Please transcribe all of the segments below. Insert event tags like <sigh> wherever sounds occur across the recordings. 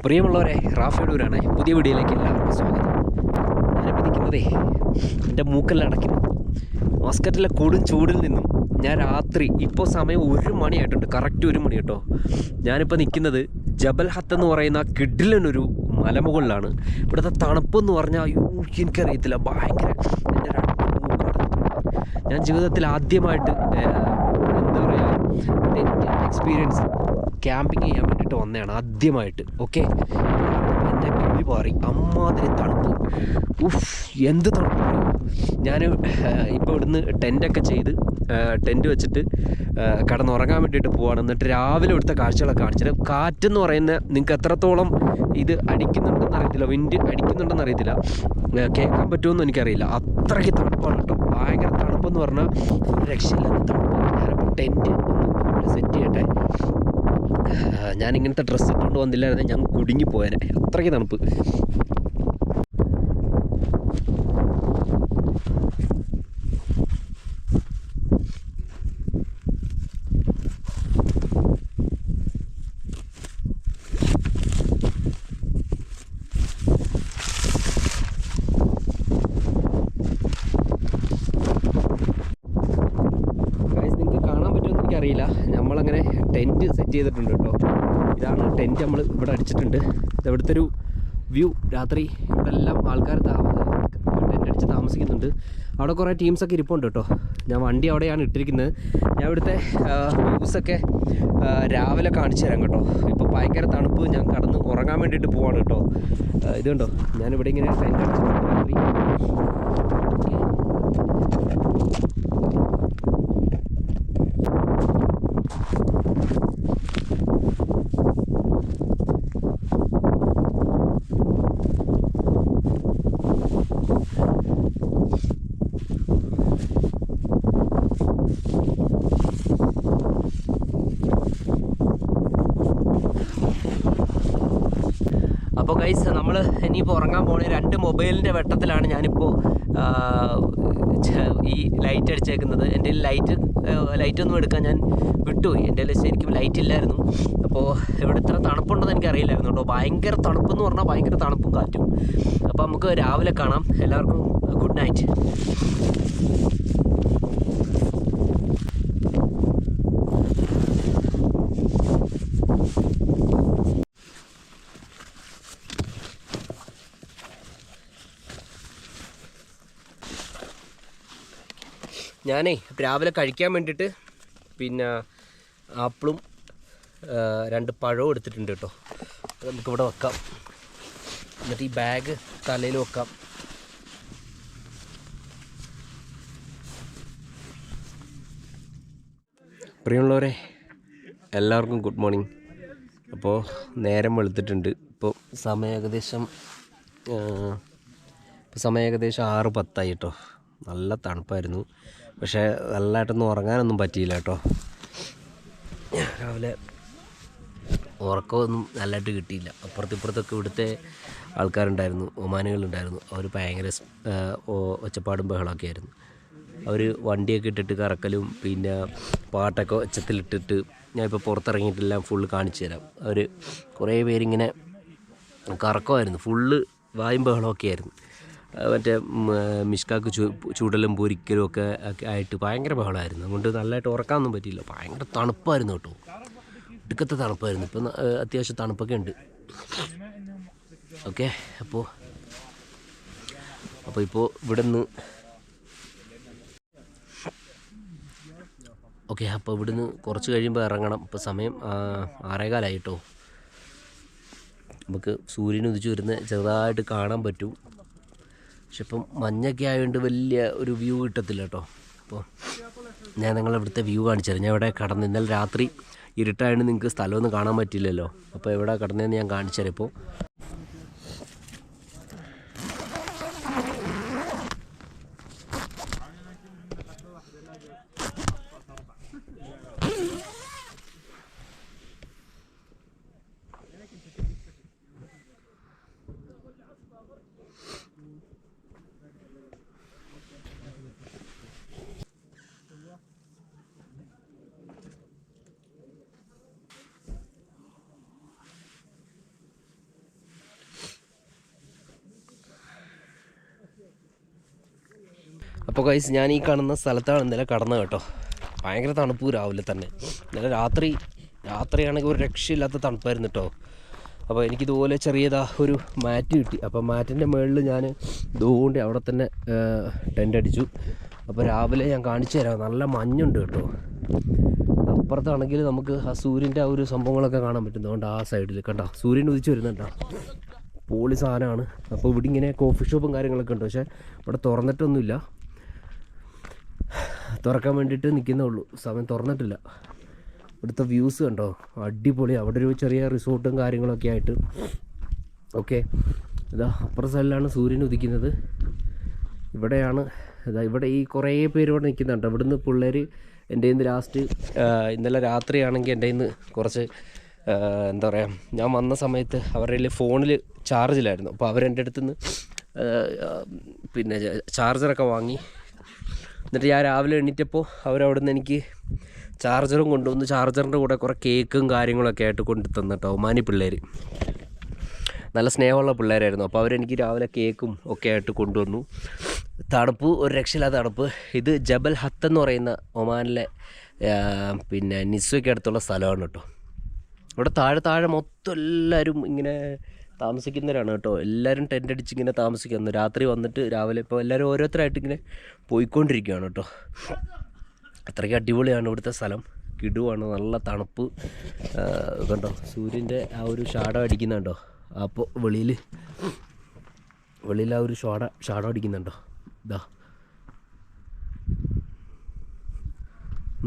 പ്രിയമുള്ളവരെ റാഫിഡൂരാണ് പുതിയ വീഡിയോയിലേക്ക് എല്ലാവർക്കും സ്വാഗതം. ഞാനിപ്പോൾ നിൽക്കുന്നതേ എന്റെ മൂക്കെല്ലാം അടയ്ക്കുന്നു മസ്കറ്റിലെ കൊടും ചൂടിൽ നിന്നും ഞാൻ രാത്രി ഇപ്പോൾ സമയം ഒരു മണിയായിട്ടുണ്ട് കറക്റ്റ് ഒരു മണി കേട്ടോ. ഞാനിപ്പോൾ നിൽക്കുന്നത് ജബൽ ഹത്ത് എന്ന് പറയുന്ന കിഡിലനൊരു മലമുകളിലാണ്. ഇവിടുത്തെ തണുപ്പെന്ന് പറഞ്ഞാൽ അയ്യോ എനിക്കറിയത്തില്ല ഭയങ്കര എന്റെ ഞാൻ ജീവിതത്തിൽ ആദ്യമായിട്ട് എന്താ പറയുക എന്റെ എക്സ്പീരിയൻസ് ക്യാമ്പിങ് ചെയ്യാൻ വേണ്ടിയിട്ട് വന്നതാണ് ആദ്യമായിട്ട്. ഓക്കെ എന്റെ കിളി പാറി. അമ്മാതിരി തണുപ്പ്. ഉഫ് എന്ത് തണുപ്പ് ഞാൻ ഇപ്പോൾ ഇവിടുന്ന് ടെന്റൊക്കെ ചെയ്ത് ടെന്റ് വെച്ചിട്ട് കടന്നുറങ്ങാൻ വേണ്ടിയിട്ട് പോവാണ്. എന്നിട്ട് രാവിലെ ഇവിടുത്തെ കാഴ്ചകളൊക്കെ കാണിച്ചത് കാറ്റെന്ന് പറയുന്ന നിങ്ങൾക്ക് എത്രത്തോളം ഇത് അടിക്കുന്നുണ്ടെന്ന് അറിയത്തില്ല. വിൻഡ് അടിക്കുന്നുണ്ടെന്ന് അറിയത്തില്ല. കേൾക്കാൻ പറ്റുമെന്ന് എനിക്കറിയില്ല. അത്രയ്ക്ക് തണുപ്പാണ് കേട്ടോ. ഭയങ്കര തണുപ്പെന്ന് പറഞ്ഞാൽ രക്ഷയില്ല തണുപ്പ് ഞാനിപ്പോൾ ടെന്റ് സെറ്റ് ചെയ്യട്ടെ. ഞാൻ ഇങ്ങനത്തെ ഡ്രസ്സ് ഇട്ടുകൊണ്ട് വന്നില്ലായിരുന്നു ഞാൻ കുടുങ്ങി പോയേനെ അത്രയ്ക്ക് തണുപ്പ് ഗൈസ് നിങ്ങൾക്ക് കാണാൻ പറ്റുമെന്ന് എനിക്കറിയില്ല നമ്മളങ്ങനെ ടെന്റ് സെറ്റ് ചെയ്തിട്ടുണ്ട് കേട്ടോ ഇതാണ് ടെന്റ് നമ്മൾ ഇവിടെ അടിച്ചിട്ടുണ്ട്. ഇവിടുത്തെ ഒരു വ്യൂ. രാത്രി ഇവിടെ എല്ലാം ആൾക്കാർ ടെന്റ് അടിച്ച് താമസിക്കുന്നുണ്ട്. അവിടെ കുറേ ടീംസൊക്കെ ഇരിപ്പുണ്ട് കേട്ടോ. ഞാൻ വണ്ടി അവിടെയാണ് ഇട്ടിരിക്കുന്നത്. ഞാൻ ഇവിടുത്തെ വ്യൂസൊക്കെ രാവിലെ കാണിച്ചു തരാം കേട്ടോ. ഇപ്പോൾ ഭയങ്കര തണുപ്പ്. ഞാൻ കടന്ന് ഉറങ്ങാൻ വേണ്ടിയിട്ട് പോവാണ് കേട്ടോ. ഇതുണ്ടോ ഞാനിവിടെ ഇങ്ങനെ ടെന്റ് അടിച്ചിട്ടുണ്ട് രാത്രി അപ്പോൾ ഗൈസ് നമ്മൾ ഇനിയിപ്പോൾ ഉറങ്ങാൻ പോണ രണ്ട് മൊബൈലിന്റെ വെട്ടത്തിലാണ് ഞാനിപ്പോൾ ഈ ലൈറ്റ് അടിച്ചേക്കുന്നത്. എന്റെ ലൈറ്റ് ലൈറ്റ് ഒന്നും എടുക്കാൻ ഞാൻ വിട്ടുപോയി. എന്റെ ശരിക്കും ലൈറ്റ് ഇല്ലായിരുന്നു. അപ്പോൾ ഇവിടെ ഇത്ര തണുപ്പുണ്ടെന്ന് എനിക്കറിയില്ലായിരുന്നു കേട്ടോ. ഭയങ്കര തണുപ്പെന്ന് പറഞ്ഞാൽ ഭയങ്കര തണുപ്പും കാറ്റും. അപ്പോൾ നമുക്ക് രാവിലെ കാണാം. എല്ലാവർക്കും ഗുഡ് നൈറ്റ് ഞാനേ രാവിലെ കഴിക്കാൻ വേണ്ടിയിട്ട് പിന്നെ ആപ്പിളും രണ്ട് പഴവും എടുത്തിട്ടുണ്ട് കേട്ടോ. അത് നമുക്കിവിടെ വെക്കാം. എന്നിട്ട് ഈ ബാഗ് തലയിൽ വെക്കാം. പ്രിയമുള്ളവരെ എല്ലാവർക്കും ഗുഡ് മോർണിംഗ് അപ്പോൾ നേരം വെളുത്തിട്ടുണ്ട്. ഇപ്പോൾ സമയം ഏകദേശം ഇപ്പോൾ സമയം ഏകദേശം ആറ് പത്തായി കേട്ടോ. നല്ല തണുപ്പായിരുന്നു. പക്ഷേ നല്ലതായിട്ടൊന്നും ഉറങ്ങാനൊന്നും പറ്റിയില്ല കേട്ടോ. രാവിലെ ഉറക്കമൊന്നും നല്ലതായിട്ട് കിട്ടിയില്ല. അപ്പുറത്ത് ഇപ്പുറത്തൊക്കെ ഇവിടുത്തെ ആൾക്കാരുണ്ടായിരുന്നു ഒമാനുകളുണ്ടായിരുന്നു. അവർ ഭയങ്കര ഒച്ചപ്പാടും ബഹളമൊക്കെ ആയിരുന്നു. അവർ വണ്ടിയൊക്കെ ഇട്ടിട്ട് കറക്കലും പിന്നെ പാട്ടൊക്കെ ഒച്ചത്തിലിട്ടിട്ട് ഞാൻ ഇപ്പോൾ പുറത്തിറങ്ങിയിട്ടെല്ലാം ഫുള്ള് കാണിച്ചു തരാം. അവർ കുറേ പേരിങ്ങനെ കറക്കമായിരുന്നു ഫുള്ള് വായും ബഹളമൊക്കെ ആയിരുന്നു. മറ്റേ മിഷ്കാക്ക് ചൂടലും പൊരിക്കലും ഒക്കെ ആയിട്ട് ഭയങ്കര ബഹളമായിരുന്നു അതുകൊണ്ട് നല്ലതായിട്ട് ഉറക്കാനൊന്നും പറ്റിയില്ല. ഭയങ്കര തണുപ്പായിരുന്നു കേട്ടോ. ഇടുക്കത്തെ തണുപ്പായിരുന്നു. ഇപ്പം അത്യാവശ്യം തണുപ്പൊക്കെ ഉണ്ട്. ഓക്കെ അപ്പോൾ അപ്പോൾ ഇപ്പോൾ ഇവിടെ നിന്ന് ഓക്കെ അപ്പോൾ ഇവിടുന്ന് കുറച്ച് കഴിയുമ്പോൾ ഇറങ്ങണം. ഇപ്പോൾ സമയം ആറേകാലായിട്ടോ നമുക്ക് സൂര്യൻ വരുന്ന ചെറുതായിട്ട് കാണാൻ പറ്റും. പക്ഷെ ഇപ്പം മഞ്ഞൊക്കെ ആയതുകൊണ്ട് വലിയ ഒരു വ്യൂ കിട്ടത്തില്ല കേട്ടോ അപ്പോൾ ഞാൻ നിങ്ങളെ ഇവിടുത്തെ വ്യൂ കാണിച്ചു ഞാൻ ഇവിടെ കടന്ന് ഇന്നലെ രാത്രി ഇരുട്ടായതുകൊണ്ട് നിങ്ങൾക്ക് സ്ഥലമൊന്നും കാണാൻ പറ്റില്ലല്ലോ. അപ്പോൾ എവിടെ കടന്നതെന്ന് ഞാൻ കാണിച്ചു തരാം ഇപ്പോൾ അപ്പോൾ കൈസ് ഞാൻ ഈ കാണുന്ന സ്ഥലത്താണ് ഇന്നലെ കടന്നത് കേട്ടോ. ഭയങ്കര തണുപ്പ് രാവിലെ തന്നെ. ഇന്നലെ രാത്രി രാത്രിയാണെങ്കിൽ ഒരു രക്ഷയില്ലാത്ത തണുപ്പായിരുന്നു കേട്ടോ. അപ്പോൾ എനിക്കിതുപോലെ ചെറിയതാ ഒരു മാറ്റ് കിട്ടി. അപ്പോൾ മാറ്റിന്റെ മുകളിൽ ഞാൻ ഇതുകൊണ്ട് അവിടെ തന്നെ ടെന്റ് അടിച്ചു. അപ്പോൾ രാവിലെ ഞാൻ കാണിച്ചു തരാം. നല്ല മഞ്ഞുണ്ട് കേട്ടോ. അപ്പുറത്താണെങ്കിൽ നമുക്ക് ആ സൂര്യന്റെ ആ ഒരു സംഭവങ്ങളൊക്കെ കാണാൻ പറ്റും. അതുകൊണ്ട് ആ സൈഡിൽ കണ്ട? സൂര്യൻ ഉദിച്ച് വരുന്നുണ്ടോ പോളി സാധനമാണ്. അപ്പോൾ ഇവിടെ ഇങ്ങനെ കോഫി ഷോപ്പും കാര്യങ്ങളൊക്കെ ഉണ്ട്. പക്ഷേ ഇവിടെ തുറന്നിട്ടൊന്നുമില്ല. തുറക്കാൻ വേണ്ടിയിട്ട് നിൽക്കുന്നേ ഉള്ളൂ. സമയം തുറന്നിട്ടില്ല. ഇവിടുത്തെ വ്യൂസ് കണ്ടോ? അടിപൊളി. അവിടെ ഒരു ചെറിയ റിസോർട്ടും കാര്യങ്ങളൊക്കെ ആയിട്ട്. ഓക്കെ ഇതാ അപ്പുറ സൈഡിലാണ് സൂര്യൻ ഉദിക്കുന്നത്. ഇവിടെയാണ് ഇതാ ഇവിടെ ഈ കുറേ പേര് ഇവിടെ നിൽക്കുന്നുണ്ട്. ഇവിടുന്ന് പിള്ളേർ എന്റെ ഇന്ന് ലാസ്റ്റ് ഇന്നലെ രാത്രിയാണെങ്കിൽ എന്റെ ഇന്ന് കുറച്ച് എന്താ പറയുക ഞാൻ വന്ന സമയത്ത് അവരുടെ ഫോണിൽ ചാർജിലായിരുന്നു അപ്പോൾ അവരെന്റെ അടുത്ത് നിന്ന് പിന്നെ ചാർജറൊക്കെ വാങ്ങി എന്നിട്ട് ഞാൻ രാവിലെ എണീറ്റപ്പോൾ അവരവിടുന്ന് എനിക്ക് ചാർജറും കൊണ്ടുവന്ന്. ചാർജറിന്റെ കൂടെ കുറേ കേക്കും കാര്യങ്ങളൊക്കെ ആയിട്ട് കൊണ്ടു തന്നിട്ടോ ഒമാനി പിള്ളേർ നല്ല സ്നേഹമുള്ള പിള്ളേരായിരുന്നു. അപ്പോൾ അവരെനിക്ക് രാവിലെ കേക്കും ഒക്കെ ആയിട്ട് കൊണ്ടുവന്നു. തണുപ്പ് ഒരു രക്ഷയില്ലാത്ത തണുപ്പ്. ഇത് ജബൽ ഹത്ത് എന്ന് പറയുന്ന ഒമാനിലെ പിന്നെ നിസ്വയ്ക്ക് അടുത്തുള്ള സ്ഥലമാണ് കേട്ടോ. ഇവിടെ താഴെ താഴെ മൊത്തം എല്ലാവരും ഇങ്ങനെ താമസിക്കുന്നവരാണ് കേട്ടോ. എല്ലാവരും ടെന്റ് അടിച്ചിങ്ങനെ താമസിക്കുന്നു രാത്രി വന്നിട്ട് രാവിലെ ഇപ്പോൾ എല്ലാവരും ഓരോരുത്തരായിട്ട് ഇങ്ങനെ പോയിക്കൊണ്ടിരിക്കുകയാണ് കേട്ടോ. അത്രയ്ക്ക് അടിപൊളിയാണ് ഇവിടുത്തെ സ്ഥലം. കിടുവാണ് നല്ല തണുപ്പ്. കണ്ടോ? സൂര്യന്റെ ആ ഒരു ഷാഡോ അടിക്കുന്നുണ്ടോ അപ്പോൾ വെളിയിൽ വെളിയിൽ ആ ഒരു ഷാഡ ഷാഡോ അടിക്കുന്നുണ്ടോ ഇതാ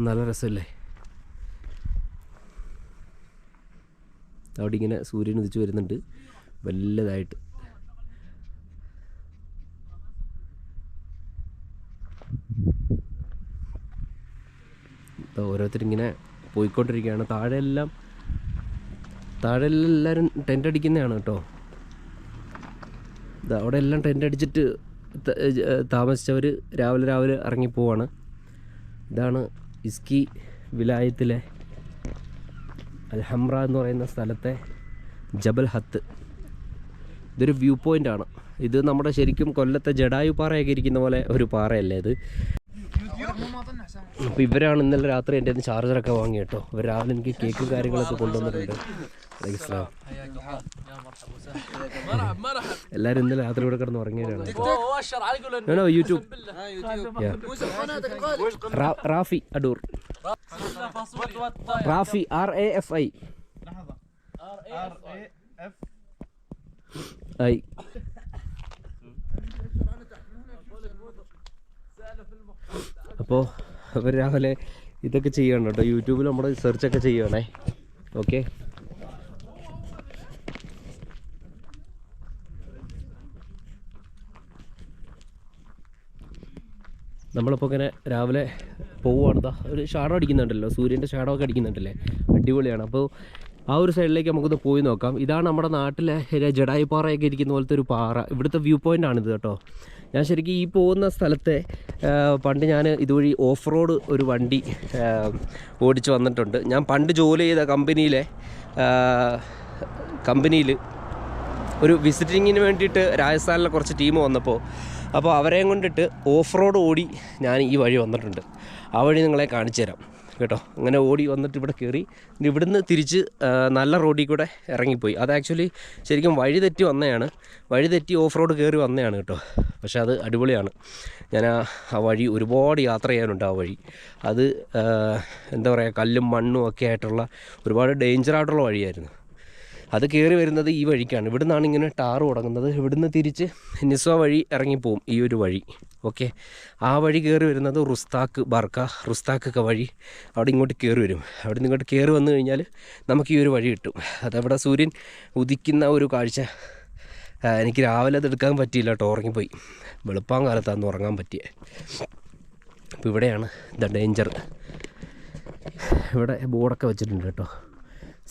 നല്ല രസമല്ലേ? അവിടെ ഇങ്ങനെ സൂര്യൻ ഉദിച്ച് വരുന്നുണ്ട്. വലുതായിട്ട്. ഓരോരുത്തരിങ്ങനെ പോയിക്കൊണ്ടിരിക്കുകയാണ്. താഴെ എല്ലാം താഴെ എല്ലാവരും ടെന്റ് അടിക്കുന്നതാണ് കേട്ടോ. അവിടെ എല്ലാം ടെന്റ് അടിച്ചിട്ട് താമസിച്ചവർ രാവിലെ രാവിലെ ഇറങ്ങിപ്പോവാണ് ഇതാണ് ഇസ്കി വിലായത്തിലെ അൽഹംറ എന്ന് പറയുന്ന സ്ഥലത്തെ ജബൽ ഹത്ത് ഇതൊരു വ്യൂ പോയിന്റ് ആണ്. ഇത് നമ്മുടെ ശരിക്കും കൊല്ലത്തെ ജഡായു പാറയൊക്കെ ഇരിക്കുന്ന പോലെ ഒരു പാറയല്ലേ ഇത്? അപ്പോൾ ഇവരാണ് ഇന്നലെ രാത്രി എന്റെ നിന്ന് ചാർജറൊക്കെ വാങ്ങി കേട്ടോ. ഇവർ രാവിലെ എനിക്ക് കേക്കും കാര്യങ്ങളൊക്കെ കൊണ്ടുവന്നിട്ടുണ്ട്. എല്ലാവരും ഇന്നലെ രാത്രി ഇവിടെ കിടന്ന് ഉറങ്ങിയവരാണ്. YouTube Rafi Adoor Rafi R A F I I അപ്പോൾ അവർ രാവിലെ ഇതൊക്കെ ചെയ്യണം കേട്ടോ. യൂട്യൂബിൽ നമ്മൾ സെർച്ചൊക്കെ ചെയ്യണേ. ഓക്കെ നമ്മളിപ്പോൾ ഇങ്ങനെ രാവിലെ പോവുകയാണ്. ഒരു ഷാഡോ അടിക്കുന്നുണ്ടല്ലോ. സൂര്യന്റെ ഷാഡോ ഒക്കെ അടിക്കുന്നുണ്ടല്ലേ? അടിപൊളിയാണ്. അപ്പോൾ ആ ഒരു സൈഡിലേക്ക് നമുക്കൊന്ന് പോയി നോക്കാം. ഇതാണ് നമ്മുടെ നാട്ടിലെ ജഡായി പാറയൊക്കെ ഇരിക്കുന്ന പോലത്തെ ഒരു പാറ. ഇവിടുത്തെ വ്യൂ പോയിന്റ് ആണിത് കേട്ടോ. ഞാൻ ശരിക്കും ഈ പോകുന്ന സ്ഥലത്തെ പണ്ട് ഞാൻ ഇതുവഴി ഓഫ് റോഡ് ഒരു വണ്ടി ഓടിച്ച് വന്നിട്ടുണ്ട്. ഞാൻ പണ്ട് ജോലി ചെയ്ത കമ്പനിയിലെ കമ്പനിയിൽ ഒരു വിസിറ്റിങ്ങിന് വേണ്ടിയിട്ട് രാജസ്ഥാനിലെ കുറച്ച് ടീം വന്നപ്പോൾ അപ്പോൾ അവരെയും കൊണ്ടിട്ട് ഓഫ് റോഡ് ഓടി ഞാൻ ഈ വഴി വന്നിട്ടുണ്ട്. ആ വഴി നിങ്ങളെ കാണിച്ചു തരാം കേട്ടോ. അങ്ങനെ ഓടി വന്നിട്ട് ഇവിടെ കയറി ഇവിടുന്ന് തിരിച്ച് നല്ല റോഡിൽ കൂടെ ഇറങ്ങിപ്പോയി. അത് ആക്ച്വലി ശരിക്കും വഴി തെറ്റി വന്നതാണ് വഴി തെറ്റി ഓഫ് റോഡ് കയറി വന്നതാണ് കേട്ടോ. പക്ഷേ അത് അടിപൊളിയാണ്. ഞാൻ ആ വഴി ഒരുപാട് യാത്ര ചെയ്യാനുണ്ട് ആ വഴി. അത് എന്താ പറയുക കല്ലും മണ്ണും ഒക്കെ ആയിട്ടുള്ള ഒരുപാട് ഡേഞ്ചറായിട്ടുള്ള വഴിയായിരുന്നു. അത് കയറി വരുന്നത് ഈ വഴിക്കാണ്. ഇവിടെ നിന്നാണ് ഇങ്ങനെ ടാർ തുടങ്ങുന്നത്. ഇവിടുന്ന് തിരിച്ച് നിസ്വ വഴി ഇറങ്ങിപ്പോവും ഈ ഒരു വഴി. ഓക്കെ? ആ വഴി കയറി വരുന്നത് റുസ്താക്ക് ബർക്ക റുസ്താക്കൊക്കെ വഴി അവിടെ ഇങ്ങോട്ട് കയറി വരും. അവിടെ നിന്ന് ഇങ്ങോട്ട് കയറി വന്നു കഴിഞ്ഞാൽ നമുക്ക് ഈ ഒരു വഴി കിട്ടും. അതവിടെ സൂര്യൻ ഉദിക്കുന്ന ഒരു കാഴ്ച എനിക്ക് രാവിലെ അത് എടുക്കാൻ പറ്റിയില്ല കേട്ടോ ഉറങ്ങിപ്പോയി. വെളുപ്പാൻ കാലത്താന്ന് ഉറങ്ങാൻ പറ്റിയ. അപ്പോൾ ഇവിടെയാണ് ദ ഡേഞ്ചർ. ഇവിടെ ബോർഡൊക്കെ വെച്ചിട്ടുണ്ട് കേട്ടോ.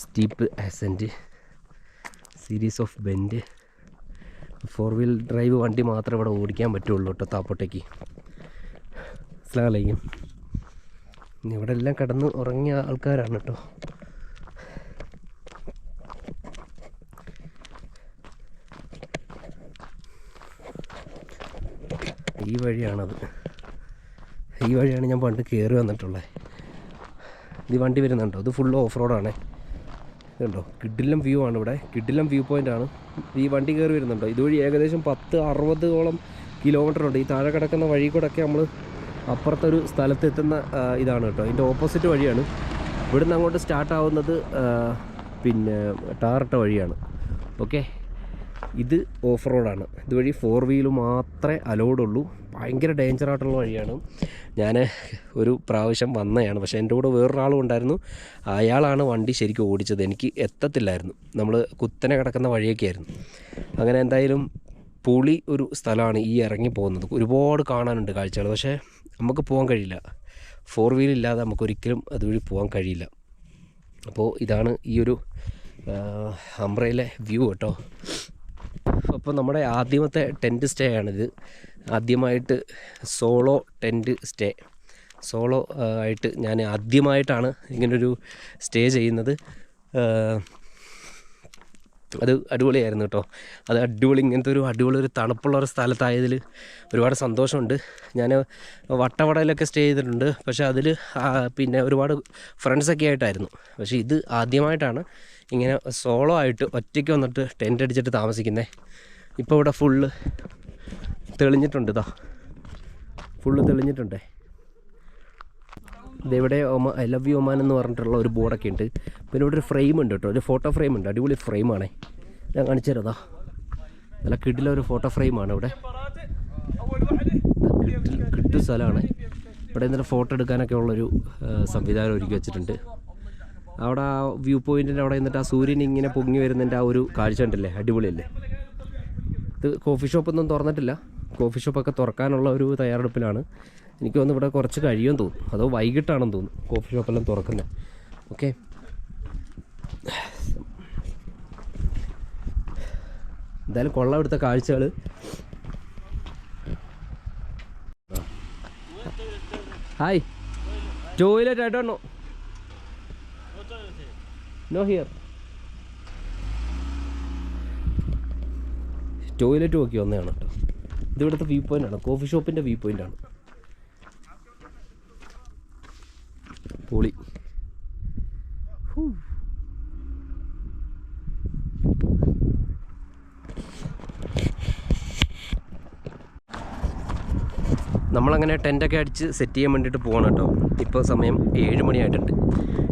Steep ascent. Series of bend four wheel drive വണ്ടി മാത്രമേ ഇവിടെ ഓടിക്കാൻ പറ്റുള്ളൂ കേട്ടോ താപ്പോട്ടേക്ക്. അസ്ലാമലൈക്കും ഇവിടെ എല്ലാം കിടന്ന് ഉറങ്ങിയ ആൾക്കാരാണ് കേട്ടോ. ഈ വഴിയാണത്. ഈ വഴിയാണ് ഞാൻ പണ്ട് കയറി വന്നിട്ടുള്ളത് ഇത് വണ്ടി വരുന്നുണ്ടോ? ഇത് ഫുൾ ഓഫ് റോഡാണേ ഇതുണ്ടോ കിഡിലം വ്യൂ ആണ് ഇവിടെ. കിഡിലം വ്യൂ പോയിന്റ് ആണ്. ഈ വണ്ടി കയറി വരുന്നുണ്ടോ? ഇതുവഴി ഏകദേശം പത്ത് അറുപതോളം കിലോമീറ്റർ ഉണ്ട്. ഈ താഴെ കിടക്കുന്ന വഴി കൂടെ ഒക്കെ നമ്മൾ അപ്പുറത്തൊരു സ്ഥലത്തെത്തുന്ന ഇതാണ് കേട്ടോ. അതിന്റെ ഓപ്പോസിറ്റ് വഴിയാണ്. ഇവിടുന്ന് അങ്ങോട്ട് സ്റ്റാർട്ട് ആവുന്നത് പിന്നെ ടാറിട്ട വഴിയാണ്. ഓക്കെ ഇത് ഓഫ് റോഡാണ്. ഇതുവഴി ഫോർ വീൽ മാത്രമേ അലോഡ് ഉള്ളൂ. ഭയങ്കര ഡേഞ്ചർ ആയിട്ടുള്ള വഴിയാണ്. ഞാൻ ഒരു പ്രാവശ്യം വന്നതാണ് പക്ഷേ എന്റെ കൂടെ വേറൊരാളും ഉണ്ടായിരുന്നു. അയാളാണ് വണ്ടി ശരിക്കും ഓടിച്ചത്. എനിക്ക് എത്തത്തില്ലായിരുന്നു. നമ്മൾ കുത്തനെ കിടക്കുന്ന വഴിയൊക്കെ ആയിരുന്നു. അങ്ങനെ എന്തായാലും പുളി ഒരു സ്ഥലമാണ് ഈ ഇറങ്ങി പോകുന്നത്. ഒരുപാട് കാണാനുണ്ട് കാഴ്ചകൾ. പക്ഷേ നമുക്ക് പോകാൻ കഴിയില്ല. ഫോർ വീൽ ഇല്ലാതെ നമുക്ക് ഒരിക്കലും അതുവഴി പോകാൻ കഴിയില്ല. അപ്പോൾ ഇതാണ് ഈ ഒരു അമ്പ്രയിലെ വ്യൂ കേട്ടോ. അപ്പോൾ നമ്മുടെ ആദ്യമത്തെ ടെന്റ് സ്റ്റേ ആണിത്. ആദ്യമായിട്ട് സോളോ ടെന്റ് സ്റ്റേ സോളോ ആയിട്ട് ഞാൻ ആദ്യമായിട്ടാണ് ഇങ്ങനൊരു സ്റ്റേ ചെയ്യുന്നത്. അത് അടിപൊളിയായിരുന്നു കേട്ടോ അത് അടിപൊളി ഇങ്ങനത്തെ ഒരു അടിപൊളി ഒരു തണുപ്പുള്ള ഒരു സ്ഥലത്തായതിൽ ഒരുപാട് സന്തോഷമുണ്ട്. ഞാൻ വട്ടവടയിലൊക്കെ സ്റ്റേ ചെയ്തിട്ടുണ്ട്. പക്ഷേ അതിൽ പിന്നെ ഒരുപാട് ഫ്രണ്ട്സൊക്കെ ആയിട്ടായിരുന്നു. പക്ഷേ ഇത് ആദ്യമായിട്ടാണ് ഇങ്ങനെ സോളോ ആയിട്ട് ഒറ്റയ്ക്ക് വന്നിട്ട് ടെന്റ് അടിച്ചിട്ട് താമസിക്കുന്നത് ഇപ്പോൾ ഇവിടെ ഫുള്ള് തെളിഞ്ഞിട്ടുണ്ട് ഇതാ ഫുള്ള് തെളിഞ്ഞിട്ടുണ്ടേ. ഇതിവിടെ ഒമ ഐ ലവ് യു ഒമാൻ എന്ന് പറഞ്ഞിട്ടുള്ള ഒരു ബോർഡൊക്കെ ഉണ്ട്. പിന്നെ ഇവിടെ ഒരു ഫ്രെയിം ഉണ്ട് കേട്ടോ ഒരു ഫോട്ടോ ഫ്രെയിം ഉണ്ട്. അടിപൊളി ഫ്രെയിമാണേ ഞാൻ കാണിച്ചു തരാം അതാ നല്ല കിഡിലെ ഒരു ഫോട്ടോ ഫ്രെയിമാണ് ഇവിടെ. കിട്ടിൽ കിട്ടു സ്ഥലമാണ്. ഇവിടെ ഇന്നലെ ഫോട്ടോ എടുക്കാനൊക്കെ ഉള്ളൊരു സംവിധാനം ഒരുക്കി വെച്ചിട്ടുണ്ട്. അവിടെ ആ വ്യൂ പോയിന്റിന്റെ അവിടെ നിന്നിട്ട് ആ സൂര്യൻ ഇങ്ങനെ പൊങ്ങി വരുന്നതിന്റെ ആ ഒരു കാഴ്ച ഉണ്ടല്ലേ അടിപൊളിയല്ലേ? ഇത് കോഫി ഷോപ്പൊന്നും തുറന്നിട്ടില്ല. കോഫി ഷോപ്പൊക്കെ തുറക്കാനുള്ള ഒരു തയ്യാറെടുപ്പിലാണ്. എനിക്ക് തോന്നുന്നു ഇവിടെ കുറച്ച് കഴിയുമെന്ന് തോന്നുന്നു. അതോ വൈകിട്ടാണെന്ന് തോന്നുന്നു കോഫി ഷോപ്പെല്ലാം തുറക്കുന്നത്. ഓക്കെ എന്തായാലും കൊള്ളം എടുത്ത കാഴ്ചകൾ ഹായ് ടോയ്ലറ്റ് ആയിട്ടോ നോ ഹിയർ ടോയ്ലറ്റ് നോക്കി വന്നതാണ് കേട്ടോ ഇത് ഇവിടുത്തെ വ്യൂ ആണ്. കോഫി ഷോപ്പിന്റെ വ്യൂ ആണ്. പൊളി. നമ്മളങ്ങനെ ടെന്റൊക്കെ അടിച്ച് സെറ്റ് ചെയ്യാൻ വേണ്ടിയിട്ട് പോകണം കേട്ടോ. ഇപ്പോൾ സമയം ഏഴ് മണിയായിട്ടുണ്ട്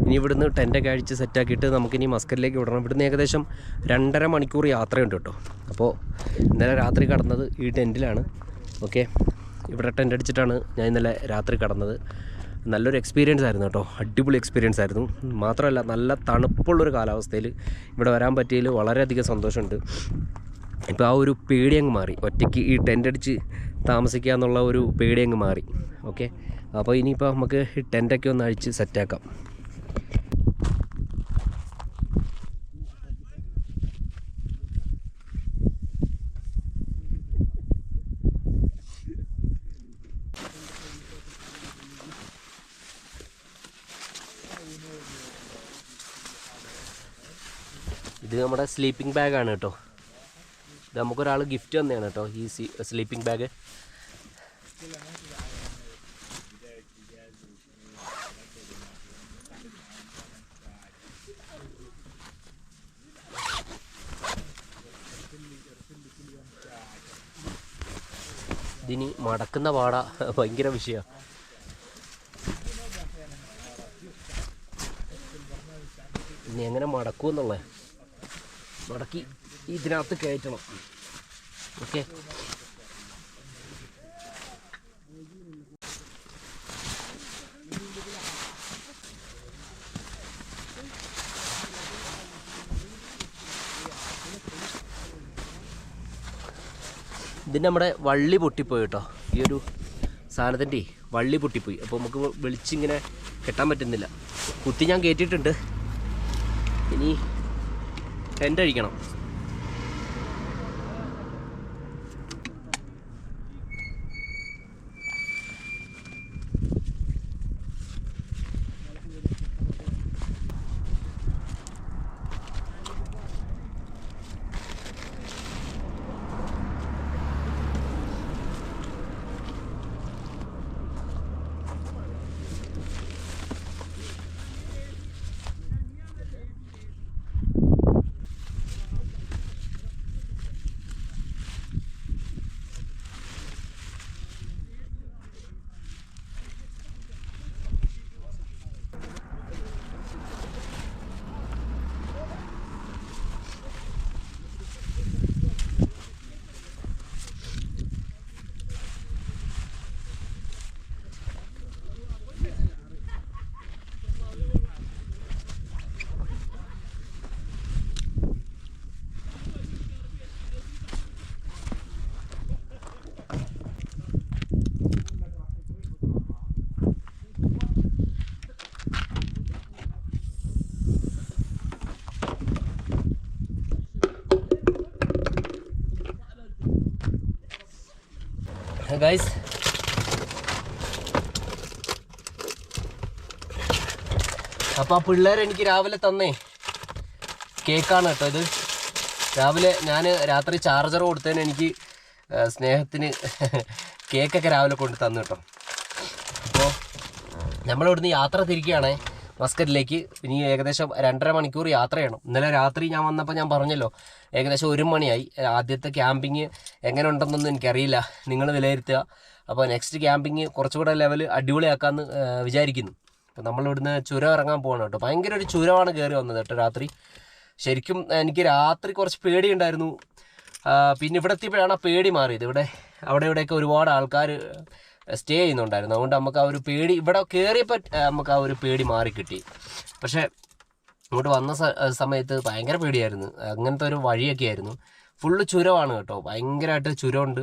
ഇനി ഇവിടുന്ന് ടെന്റൊക്കെ അഴിച്ച് സെറ്റാക്കിയിട്ട് നമുക്കിനി മസ്കറ്റിലേക്ക് വിടണം. ഇവിടുന്ന് ഏകദേശം രണ്ടര മണിക്കൂർ യാത്രയുണ്ട് കേട്ടോ. അപ്പോൾ ഇന്നലെ രാത്രി കടന്നത് ഈ ടെന്റിലാണ് ഓക്കെ ഇവിടെ ടെന്റ് അടിച്ചിട്ടാണ് ഞാൻ ഇന്നലെ രാത്രി കടന്നത്. നല്ലൊരു എക്സ്പീരിയൻസ് ആയിരുന്നു കേട്ടോ. അടിപൊളി എക്സ്പീരിയൻസ് ആയിരുന്നു. മാത്രമല്ല നല്ല തണുപ്പുള്ളൊരു കാലാവസ്ഥയിൽ ഇവിടെ വരാൻ പറ്റിയതിൽ വളരെയധികം സന്തോഷമുണ്ട്. ഇപ്പോൾ ആ ഒരു പേടി അങ്ങ് മാറി. ഒറ്റയ്ക്ക് ഈ ടെന്റ് അടിച്ച് താമസിക്കുക എന്നുള്ള ഒരു പേടി അങ്ങ് മാറി. ഓക്കെ അപ്പോൾ ഇനിയിപ്പോൾ നമുക്ക് ടെന്റൊക്കെ ഒന്ന് അഴിച്ച് സെറ്റാക്കാം ഇത് നമ്മുടെ സ്ലീപ്പിംഗ് ബാഗാണ് കേട്ടോ. ഇത് നമുക്കൊരാൾ ഗിഫ്റ്റ് തന്നെയാണ് കേട്ടോ ഈ സ്ലീപ്പിംഗ് ബാഗ് ഇതിനി മടക്കുന്ന പാട ഭയങ്കര വിഷയമാണ് ഇനി എങ്ങനെ മടക്കൂ മടക്കുമെന്നുള്ളത് മടക്കി ഇതിനകത്ത് കയറ്റണം. ഓക്കെ? ഇതിന്റെ നമ്മുടെ വള്ളി പൊട്ടിപ്പോയി കേട്ടോ. ഈ ഒരു സാധനത്തിന്റെ വള്ളി പൊട്ടിപ്പോയി. അപ്പോൾ നമുക്ക് വെളിച്ചിങ്ങനെ കെട്ടാൻ പറ്റുന്നില്ല. കുത്തി ഞാൻ കയറ്റിയിട്ടുണ്ട്. ഇനി ടെന്റ് അഴിക്കണം ഗൈസ് അപ്പോൾ ആ പിള്ളേർ എനിക്ക് രാവിലെ തന്നേ. കേക്കാണ് കേട്ടോ ഇത്. രാവിലെ ഞാൻ രാത്രി ചാർജർ കൊടുത്തതിന് എനിക്ക് സ്നേഹത്തിന് <laughs> കേക്കൊക്കെ രാവിലെ കൊണ്ട് തന്നു കേട്ടോ. അപ്പോൾ നമ്മളിവിടുന്ന് യാത്ര തിരിക്കുകയാണേ. മസ്കറ്റിലേക്ക് ഇനി ഏകദേശം രണ്ടര മണിക്കൂർ യാത്ര ചെയ്യണം. ഇന്നലെ രാത്രി ഞാൻ വന്നപ്പോൾ ഞാൻ പറഞ്ഞല്ലോ ഏകദേശം ഒരു മണിയായി. ആദ്യത്തെ ക്യാമ്പിങ് എങ്ങനെ ഉണ്ടെന്നൊന്നും എനിക്കറിയില്ല. നിങ്ങൾ വിലയിരുത്തുക. അപ്പോൾ നെക്സ്റ്റ് ക്യാമ്പിങ് കുറച്ചുകൂടെ ലെവൽ അടിപൊളിയാക്കാമെന്ന് വിചാരിക്കുന്നു. അപ്പോൾ നമ്മളിവിടുന്ന് ചുരം ഇറങ്ങാൻ പോകണം കേട്ടോ. ഭയങ്കര ഒരു ചുരമാണ് കയറി വന്നത് കേട്ടോ രാത്രി. ശരിക്കും എനിക്ക് രാത്രി കുറച്ച് പേടിയുണ്ടായിരുന്നു. പിന്നെ ഇവിടെ എത്തിയപ്പോഴാണ് ആ പേടി മാറിയത്. ഇവിടെ അവിടെ ഇവിടെയൊക്കെ ഒരുപാട് ആൾക്കാർ സ്റ്റേ ചെയ്യുന്നുണ്ടായിരുന്നു. അതുകൊണ്ട് നമുക്ക് ആ ഒരു പേടി ഇവിടെ കയറിയപ്പോൾ നമുക്ക് ആ ഒരു പേടി മാറി കിട്ടി. പക്ഷേ ഇങ്ങോട്ട് വന്ന സമയത്ത് ഭയങ്കര പേടിയായിരുന്നു. അങ്ങനത്തെ ഒരു വഴിയൊക്കെ ആയിരുന്നു. ഫുള്ള് ചുരമാണ് കേട്ടോ. ഭയങ്കരമായിട്ട് ചുരമുണ്ട്.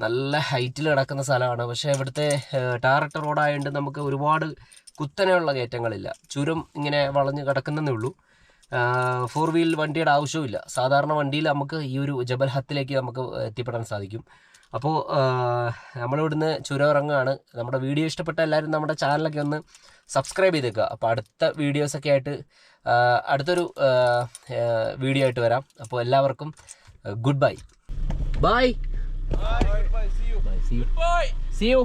നല്ല ഹൈറ്റിൽ കിടക്കുന്ന സ്ഥലമാണ്. പക്ഷേ ഇവിടുത്തെ ടാറട്ട് റോഡായതുകൊണ്ട് നമുക്ക് ഒരുപാട് കുത്തനെയുള്ള കയറ്റങ്ങളില്ല. ചുരം ഇങ്ങനെ വളഞ്ഞ് കിടക്കുന്നതേ ഉള്ളൂ. ഫോർ വീൽ വണ്ടിയുടെ ആവശ്യമില്ല സാധാരണ വണ്ടിയിൽ നമുക്ക് ഈ ഒരു ജബൽ ഹത്തിലേക്ക് നമുക്ക് എത്തിപ്പെടാൻ സാധിക്കും. അപ്പോൾ നമ്മളിവിടുന്ന് ചുരം ഇറങ്ങുകയാണ് നമ്മുടെ വീഡിയോ ഇഷ്ടപ്പെട്ട എല്ലാവരും നമ്മുടെ ചാനലൊക്കെ ഒന്ന് സബ്സ്ക്രൈബ് ചെയ്തേക്കുക. അപ്പോൾ അടുത്ത വീഡിയോസൊക്കെ ആയിട്ട് അടുത്തൊരു വീഡിയോ ആയിട്ട് വരാം. അപ്പോൾ എല്ലാവർക്കും good bye. Bye. See you